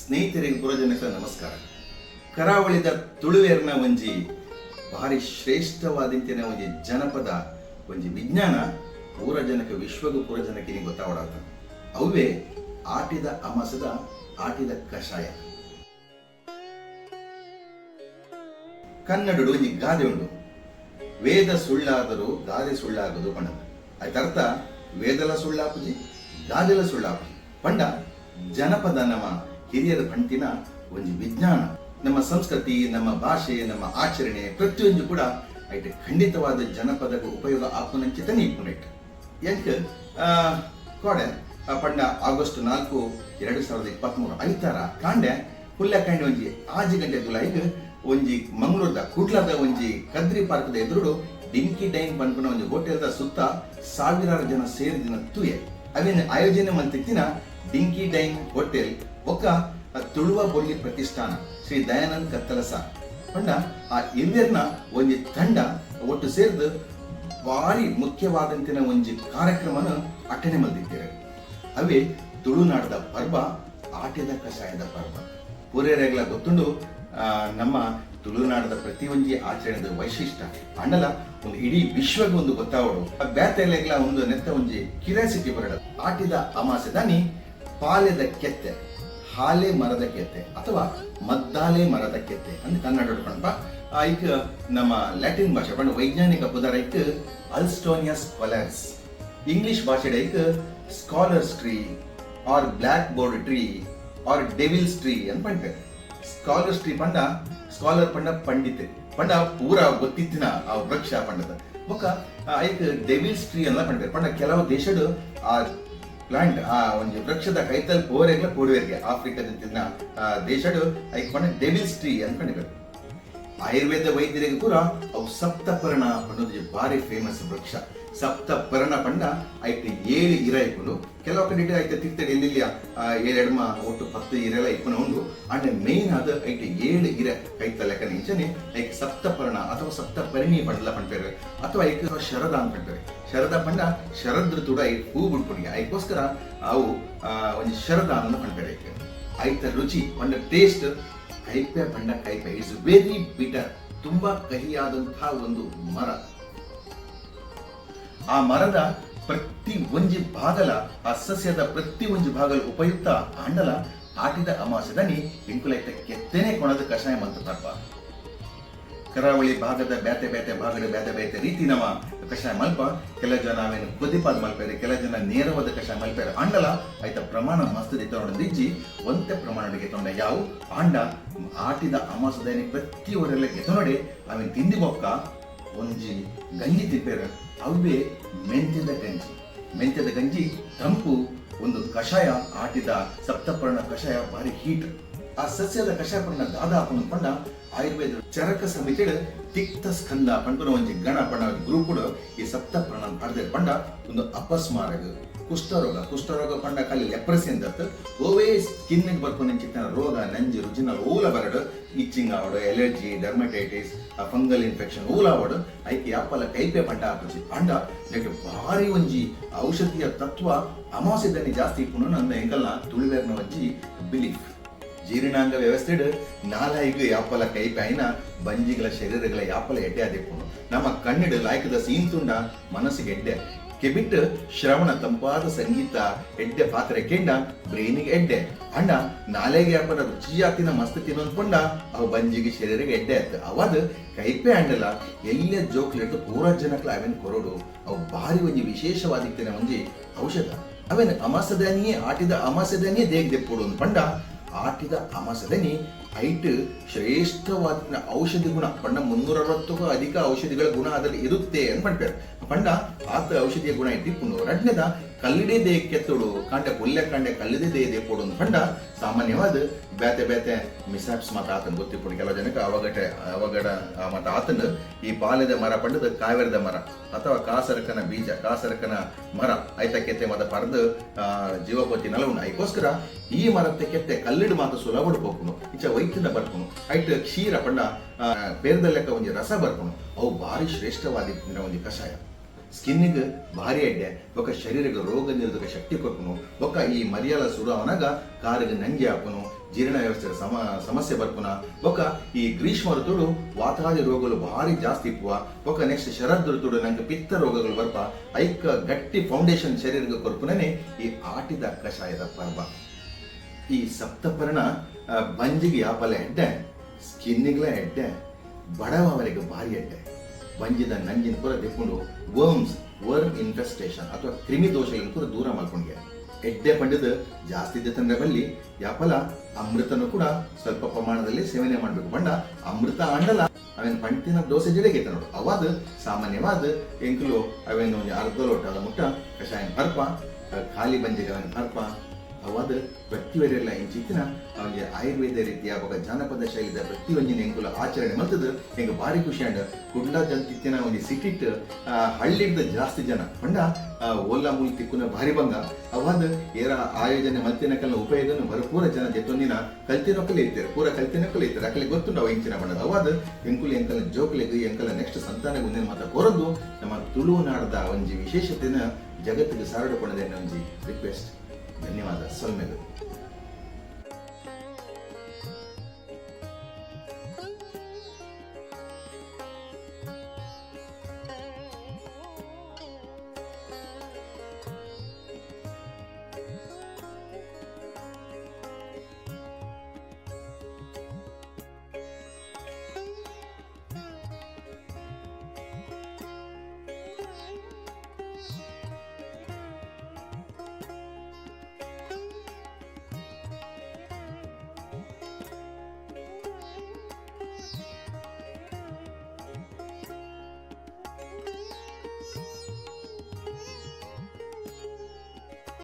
ಸ್ನೇಹಿತರಿಗೆ ಪುರಜನಕ ನಮಸ್ಕಾರ. ಕರಾವಳಿದ ತುಳುವೇರ್ನ ಒಂಜಿ ಭಾರಿ ಶ್ರೇಷ್ಠವಾದಂತಿನ ಒಂಜಿ ಜನಪದ, ಒಂಜಿ ವಿಜ್ಞಾನ ಪೂರ ವಿಶ್ವಗು ವಿಶ್ವಗೂ ಪೂರ ಗೊತ್ತಾವಡಾತ. ಅವೇ ಆಟಿದ ಅಮಸದ, ಆಟಿದ ಕಷಾಯ. ಕನ್ನಡಡು ಒಂಜಿ ಗಾದೆ ಉಂಡು ವೇದ ಸುಳ್ಳಾದರೂ ಗಾದೆ ಸುಳ್ಳಾಗದು ಪಂಡ ಅರ್ಥ ವೇದಲ ಸುಳ್ಳಾಪುಜಿ, ಗಾದೆಲ ಸುಳ್ಳಾಪುಜಿ. ಪಂಡ, ಜನಪದ ನಮ್ಮ ಹಿರಿಯರ ಪಂಟಿನ ಒಂದು ವಿಜ್ಞಾನ. ನಮ್ಮ ಸಂಸ್ಕೃತಿ, ನಮ್ಮ ಭಾಷೆ, ನಮ್ಮ ಆಚರಣೆ ಪ್ರತಿಯೊಂದು ಕೂಡ ಐಟ್ ಖಂಡಿತವಾದ ಜನಪದ ಉಪಯೋಗ ಆಪುನಂಚಿತನೇ ಇಪ್ಪುನೈಟ್ ಎಂಕ್ ಕೋಡೆ ಪಂಡ ಆಗಸ್ಟ್ ನಾಲ್ಕು ಎರಡು ಸಾವಿರದ ಇಪ್ಪತ್ಮೂರು ಐತಾರ ಕಾಂಡೆ ಹುಲ್ಲ ಕಾಂಡೆ ಒಂಜಿ ಆಜಿ ಗಂಟೆ ದುಲಾಯಿಗ್ ಒಂಜಿ ಮಂಗಳೂರದ ಕುಡ್ಲದ ಒಂಜಿ ಕದ್ರಿ ಪಾರ್ಕ್ದ ಎದುರುಡು ಡಿಂಕಿ ಡೈನ್ ಬಂದ್ಕೊಂಡ ಒಂದು ಹೋಟೆಲ್ದ ಸುತ್ತ ಸಾವಿರಾರು ಜನ ಸೇರಿದಿನ ತುಯೆ. ಅವೇನು ಆಯೋಜನೆ ಮಂತಿತ್ತಿನ ಡಿಂಕಿ ಡೈನ್ ಹೋಟೆಲ್ ಒಕ್ಕ ತುಳುವ ಬೊಳ್ಳಿ ಪ್ರತಿಷ್ಠಾನ, ಶ್ರೀ ದಯಾನಂದ್ ಕತ್ತಲಸ ಪಂಡ ಆ ಇಂದಿರ್ನ ಒಂಜಿ ತಂಡ ಒಟ್ಟು ಸೇರಿದು ಭಾರಿ ಮುಖ್ಯವಾದಂತಿನ ಒಂಜಿ ಕಾರ್ಯಕ್ರಮನ ಅಟೆನೆ ಮಲ್ದಿದ್ದೇವೆ ಅವೆ ತುಳುನಾಡದ ಪರ್ವ ಆಟದ ಕಷಾಯದ ಪರ್ವ. ಪೂರೇರೆಗಳ ಗೊತ್ತುಂಡು ನಮ್ಮ ತುಳುನಾಡದ ಪ್ರತಿ ಒಂಜಿ ಆಚರಣೆದ ವೈಶಿಷ್ಟ್ಯ. ಅಂಡಲ ಒಂದು ಇಡೀ ವಿಶ್ವಗೆ ಒಂದು ಗೊತ್ತಾವಡು. ಬ್ಯಾತೆಲೆಗಳ ಒಂದು ನೆತ್ತ ಒಂಜಿ ಕ್ಯೂರಿಯಾಸಿಟಿ ಬರಡ. ಆಟಿದ ಅಮಾಸೆ ದಾನಿ ಪಾಲೆದ ಕೆತ್ತೆ. ಹಾಲೆ ಮರದ ಕೆತ್ತೆ ಅಥವಾ ಮದ್ದಾಲೆ ಮರದ ಕೆತ್ತೆ ಅಂತ ಕನ್ನಡ ಆ ಐಕ್ ನಮ್ಮ ಲ್ಯಾಟಿನ್ ಭಾಷೆ ಪಂಡ ವೈಜ್ಞಾನಿಕ ಪುದರ ಐಕ್ ಅಲ್ಸ್ಟೋನಿಯಸ್ ಕೊಲರ್ಸ್ ಇಂಗ್ಲಿಷ್ ಭಾಷೆ hike scholar's tree or blackboard tree or devil's tree ಅಂತ ಪಂಡೆ ಸ್ಕಾಲರ್ಸ್ ಟ್ರೀ ಪಂಡ ಸ್ಕಾಲರ್ ಪಂಡ ಪಂಡಿತೆ. ಪಂಡ ಪೂರ ಗೊತ್ತಿತ್ತಿನ ಆ ವೃಕ್ಷ ಪಂಡದ. ಬೊಕ್ಕ ಐಕ್ ಡೆವಿಲ್ಸ್ ಟ್ರೀ ಅಂತ ಪಂಡೆ ಪಂಡ ಕೆಲವು ದೇಶಡು ಆ ಪ್ಲಾಂಟ್ ಆ ಒಂದು ವೃಕ್ಷದ ಕೈತಲ್ ಪೋರೆಗ್ಲ ಪೋಡುವೆರ್ಗೆ ಆಫ್ರಿಕಾದ ಐಕ್ ಪಂಡ ಡೆವಿಲ್ಸ್ ಟ್ರೀ ಪಂಡಿಪೇರು ಆಯುರ್ವೇದ ವೈದ್ಯರಿಗೆ ಕೂಡ ಅವು ಸಪ್ತಪರ್ಣ ಅನ್ನೋದು ಭಾರಿ ಫೇಮಸ್ ವೃಕ್ಷ. ಸಪ್ತಪರ್ಣ ಪಂಡ ಐತೆ ಏಳು ಇರ ಇಪ್ಪುಂಡು ಕೆಲವು ಕಡೆ ಐತೆ ತಿರ್ತಡೆ ಎಲ್ಲಿಲ್ಲ ಏಳೆಡ್ಮ ಒಟ್ಟು ಪತ್ತು ಇರೆಲ್ಲ ಇಪ್ಪನ ಉಂಡು. ಅಂಡ್ ಮೇನ್ ಆದ ಐತೆ ಏಳು ಇರ ಕೈತ ಲೆಕ್ಕ ನಿಂಚನೆ ಐಕ್ ಸಪ್ತಪರ್ಣ ಅಥವಾ ಸಪ್ತಪರಿಣಿ ಪಂಡಲ ಪಂಡ್ಪೇರು ಅಥವಾ ಐಕ್ ಶರದ ಅಂತ ಶರದ ಪಂಡ ಶರದ್ ಋತುಡ ಐಕ್ ಹೂ ಬಿಡ್ಕೊಂಡಿ ಐಕೋಸ್ಕರ ಅವು ಒಂದು ಶರದ ಪಂಡ್ಪೇರು ಐಕ್ ಐತ. ರುಚಿ, ಒಂದು ಟೇಸ್ಟ್ ಕೈಪೆ ಬಣ್ಣ ಕೈಪೆ. ಇಟ್ಸ್ ವೆರಿ ಬಿಟರ್ ತುಂಬಾ ಕಹಿಯಾದಂತಹ ಒಂದು ಮರ. ಆ ಮರದ ಪ್ರತಿ ಒಂಜಿ ಭಾಗಲ, ಆ ಸಸ್ಯದ ಪ್ರತಿ ಒಂಜಿ ಭಾಗಲ ಉಪಯುಕ್ತ ಆಂಡಲ ಆಟಿದ ಅಮಾಸದನಿ ಇಂಕುಲೈತ ಕೆತ್ತನೆ ಕೊಣದ ಕಷಾಯ ಮಂತ ತರ್ಪ. ಕರಾವಳಿ ಭಾಗದ ಬ್ಯಾತೆ ಬ್ಯಾತೆ ಭಾಗದ ಬ್ಯಾತೆ ಬ್ಯಾತೆ ರೀತಿ ನಮ್ಮ ಕಷಾಯ ಮಲ್ಪ. ಕೆಲ ಜನ ಅವೇನು ಕುದಿಪಾದ ಮಲ್ಪೇರಿ ಕೆಲ ಜನ ನೇರವಾದ ಕಷಾಯ ಮಲ್ಪೇರ ಅಂಡಲ ಐತ ಪ್ರಮಾಣ ಮಸ್ತ್ ತೊಗೊಂಡ ದಿಜ್ಜಿ ಒಂತೆ ಪ್ರಮಾಣಕ್ಕೆ ತೊಂಡ ಯಾವು? ಆಂಡ ಆಟಿದ ಅಮಾಸದನಿ ಪ್ರತಿಯೊರೆಲ್ಲ ಗೆತನೊಡೆ ಅವೇನು ತಿಂದಿ ಬೊಕ್ಕ? ಒಂಜಿ ಗಂಜಿ ತಿಪ್ಪೇರ ಅವೇ ಮೆಂತ್ಯದ ಗಂಜಿ. ಮೆಂತ್ಯದ ಗಂಜಿ, ತಂಪು, ಒಂದು ಕಷಾಯ, ಆಟಿದ ಸಪ್ತಪರ್ಣ ಕಷಾಯ, ಭಾರಿ ಹೀಟ್ ಆ ಸಸ್ಯದ ಕಷಾಪಣ್ಣ ಪಂಡ ದಾದ ಹಾಕೊಂಡು ಪಂಡ ಆಯುರ್ವೇದ ಚರಕ ಸಮಿತಿ ತಿಕ್ತ ಸ್ಕಂದ ಪಂಡುನ ಒಂಜಿ ಗಣ ಪಂಡ ಕೂಡ ಈ ಸಪ್ತ ಪ್ರಣ ಪಡೆದ ಪಂಡ ಒಂದು ಅಪಸ್ಮಾರಕ ಕುಷ್ಠರೋಗ ಕುಷ್ಠರೋಗ ಪಂಡ ಕಾಲಿ ಲೆಪ್ರಸಿ ಅಂತ ಓವೇ ಸ್ಕಿನ್ ಬರ್ಕೊಂಡು ಚಿಕ್ಕ ರೋಗ, ನಂಜಿ ರುಚಿನ ಓಲ ಬರಡು, ಇಚ್ಚಿಂಗ್ ಆವಡು, ಎಲರ್ಜಿ ಡರ್ಮಟೈಟಿಸ್ ಫಂಗಲ್ ಇನ್ಫೆಕ್ಷನ್ ಓಲ ಆವಡು ಐಕೆ ಅಪ್ಪಲ ಕೈಪೆ ಪಂಡ ಹಾಕುಚಿ ಪಂಡ ಇದಕ್ಕೆ ಭಾರಿ ಒಂಜಿ ಔಷಧಿಯ ತತ್ವ ಅಮಾಸಿದಲ್ಲಿ ಜಾಸ್ತಿ ಇಪ್ಪುನು ನನ್ನ ಎಂಗಲ್ನ ತುಳಿವೇರ್ನ ಒಂಜಿ ಬಿಲೀಫ್. ಜೀರ್ಣಾಂಗ ವ್ಯವಸ್ಥೆಡ್ ನಾಲಾಯಿಗ್ ಯಾಪಲ ಕೈ ಐನ ಬಂಜಿಗಳ ಶರೀರಗಳ ಯಾಪಲ ಎಡ್ಡೆ ಆದಿಪ್ಪುನು ನಮ್ಮ ಕಣ್ಣಿಡ್ ಲಾಯ್ಕದ ತುಂಡ ಮನಸ್ಸಿಗೆ ಎಡ್ಡೆ. ಕೆಬಿಟ್ ಶ್ರವಣ ತಂಪಾದ ಸಂಗೀತ ಎಡ್ಡೆ ಪಾತ್ರೆ ಕೆಂಡ ಬ್ರೈನಿಗೆ ಎಡ್ಡೆ. ಅಣ್ಣ ನಾಲೆಗೆ ಯಾಪನ ರುಚಿಯಾತಿನ ಮಸ್ತ್ ತಿನ್ನೊಂದ್ಕೊಂಡ ಅವು ಬಂಜಿಗೆ ಶರೀರಗೆ ಎಡ್ಡೆ ಆಯ್ತು. ಅವಾದ ಕೈಪೆ ಅಂಡಲ ಎಲ್ಲೇ ಜೋಕ್ಲೆಟ್ ಪೂರ ಜನಕ್ಕೆ ಅವೇನು ಕೊರೋಡು. ಅವು ಭಾರಿ ಒಂಜಿ ವಿಶೇಷವಾದಿತ್ತಿನ ಒಂಜಿ ಔಷಧ. ಅವೇನು ಅಮಾಸದನಿಯೇ ಆಟಿದ ಅಮಾಸದನಿಯೇ ದೇಗ್ ದೆಪ್ಪೋಡು ಪಂಡ ಆಟಿದ ಅಮಸದನಿ ಐಟ್ ಶ್ರೇಷ್ಠವಾದ ಔಷಧಿ ಗುಣ. ಪಂಡ ಮುನ್ನೂರ ಅರವತ್ತಕ್ಕೂ ಅಧಿಕ ಔಷಧಿಗಳ ಗುಣ ಅದರಲ್ಲಿ ಇರುತ್ತೆ ಅಂತ ಪಂಡ ಆತ ಔಷಧಿಯ ಗುಣ ಇಟ್ಟು ಕಲ್ಲಿಡೆ ದೇ ಕೆತ್ತೋಡು ಕಾಂಟೆ ಪುಲ್ಲೆ ಕಂಡೆ ಕಲ್ಲಿದ ದೇ ದೇ ಕೊಡು ಅಂತ ಪಂಡ ಸಾಮಾನ್ಯವಾದ ಬೇತೆ ಬೇತೆ ಮಿಸಾಪ್ಸ್ ಮತ ಆತನ ಗೊತ್ತಿಪ್ಪುಡು ಕೆಲವು ಜನಕ್ಕೆ ಅವಗಡೆ ಅವಗಡ ಮತ ಆತನ ಈ ಬಾಲ್ಯದ ಮರ ಪಂಡದ ಕಾವೇರದ ಮರ ಅಥವಾ ಕಾಸರಕನ ಬೀಜ, ಕಾಸರಕನ ಮರ ಆಯ್ತ ಕೆತ್ತೆ ಮತ ಪರದ ಜೀವಪತಿ ನಲವುಣ ಐಕೋಸ್ಕರ ಈ ಮರತ್ತೆ ಕೆತ್ತೆ ಕಲ್ಲಿಡು ಮಾತ ಸುಲಭ ಹೋಗ್ನು ಇಚ್ಚ ವೈದ್ಯನ ಬರ್ಕೊನು ಐಟ್ ಕ್ಷೀರ ಪಂಡ ಬೇರ್ದ ಲೆಕ್ಕ ಒಂದು ರಸ ಬರ್ಕೊನು ಅವು ಭಾರಿ ಶ್ರೇಷ್ಠವಾದ ಒಂದು ಕಷಾಯ. ಸ್ಕಿನ್ನಿಗೆ ಭಾರಿ ಅಡ್ಡೆ. ಬೊಕ್ಕ ಶರೀರಕ್ಕೆ ರೋಗ ನಿರೋಧಕ ಶಕ್ತಿ ಕೊಟ್ಟನು ಬೊಕ್ಕ ಈ ಮರ್ಯಾಲ ಸುಡು ಅವನಾಗ ಕಾರಿಗೆ ನಂಗೆ ಹಾಕುನು, ಜೀರ್ಣ ವ್ಯವಸ್ಥೆ ಸಮ, ಸಮಸ್ಯೆ ಬರ್ಪುನ ಬೊಕ ಈ ಗ್ರೀಷ್ಮ ಋತುಡು ವಾತಾದಿ ರೋಗಗಳು ಭಾರಿ ಜಾಸ್ತಿ ಇಪ್ಪುವ. ಬೊಕ ನೆಕ್ಸ್ಟ್ ಶರದ್ ಋತುಡು ನಂಗೆ ಪಿತ್ತ ರೋಗಗಳು ಬರ್ಪ. ಐಕ ಗಟ್ಟಿ ಫೌಂಡೇಶನ್ ಶರೀರಕ್ಕೆ ಕೊರ್ಪುನೇ ಈ ಆಟಿದ ಕಷಾಯದ ಪರ್ವ. ಈ ಸಪ್ತಪರ್ಣ ಬಂಜಿಗೆ ಯಾಪಲೆ ಹೆಡ್ಡೆ ಸ್ಕಿನ್ನಿಗ್ಲ ಎಡ್ಡೆ ಬಡವರಿಗೆ ಭಾರಿ ಎಡ್ಡೆ ಬಂಜಿದ ನಂಜಿನ ಪೂರ ತಿಳ್ಕೊಂಡು ವರ್ಮ್ಸ್ ವರ್ಮ್ ಇನ್ಫೆಸ್ಟೇಷನ್ ಅಥವಾ ಕ್ರಿಮಿ ದೋಷಗಳನ್ನು ಕೂಡ ದೂರ ಮಾಡ್ಕೊಂಡ್ಯ ಎಡ್ಡೆ ಪಂಡದ ಜಾಸ್ತಿ ಇದೆ ತಂದ್ರೆ ಬಲ್ಲಿ ಯಾಪಲ ಅಮೃತನು ಕೂಡ ಸ್ವಲ್ಪ ಪ್ರಮಾಣದಲ್ಲಿ ಸೇವನೆ ಮಾಡಬೇಕು. ಬಂಡ ಅಮೃತ ಅಂಡಲ, ಅವೇನು ದೋಸೆ ಡೋಸೇಜ್ ಇಡಗೈತೆ ನೋಡು. ಅವಾದ ಸಾಮಾನ್ಯವಾದ ಎಂಕ್ಲು ಅವೇನು ಅರ್ಧ ಲೋಟದ ಮುಟ್ಟ ಕಷಾಯನ್ ಬರ್ಪ ಖಾಲಿ ಬಂಜಿಗೆ ಅವನ ಬರ್ಪ ಅವಾದ ವ್ಯಕ್ತಿವರೆಲ್ಲ ಇಂಚಿತ್ತಿನ ಅವನಿಗೆ ಆಯುರ್ವೇದ ರೀತಿಯ ఒక ಜಾನಪದ ಶೈಲಿದ ಪ್ರತಿ ಒಂಜಿನ ಎಂಕುಲ ಆಚರಣೆ ಮಲ್ತದ ಹೆಂಗ ಭಾರಿ ಖುಷಿ ಅಂಡ್ ಕುಂಡ ಜಂತಿತ್ತಿನ ಒಂದು ಸಿಟಿಟ್ ಹಳ್ಳಿಡ್ದ ಜಾಸ್ತಿ ಜನ ಪಂಡ ಓಲಾ ಮೂಲ್ ತಿಕ್ಕುನ ಭಾರಿ ಬಂಗ. ಅವಾದ ಏರ ಆಯೋಜನೆ ಮಲ್ತಿನಕಲ್ನ ಉಪಯೋಗ ಭರಪೂರ ಜನ ಜೊತೊಂದಿನ ಕಲ್ತಿನೊಕ್ಕಲೇ ಇರ್ತಾರೆ. ಪೂರ ಕಲ್ತಿನೊಕ್ಕಲೇ ಇರ್ತಾರೆ. ಅಕಲೆ ಗೊತ್ತುಂಡು ಅವ ಇಂಚಿನ ಬಣ್ಣದ ಅವಾದ ಎಂಕುಲು ಎಂಕಲ ಜೋಕ್ಲೆಗ್ ಎಂಕಲ ನೆಕ್ಸ್ಟ್ ಸಂತಾನ ಮುಂದಿನ ಮಾತ ಕೊರದು ನಮ್ಮ ತುಳುನಾಡದ ಒಂಜಿ ವಿಶೇಷತೆನ ಜಗತ್ತಿಗೆ ಸಾರಡು ಕೊಡದೆ ಒಂಜಿ ರಿಕ್ವೆಸ್ಟ್ ధన్యవాదాలు సొల్మెలు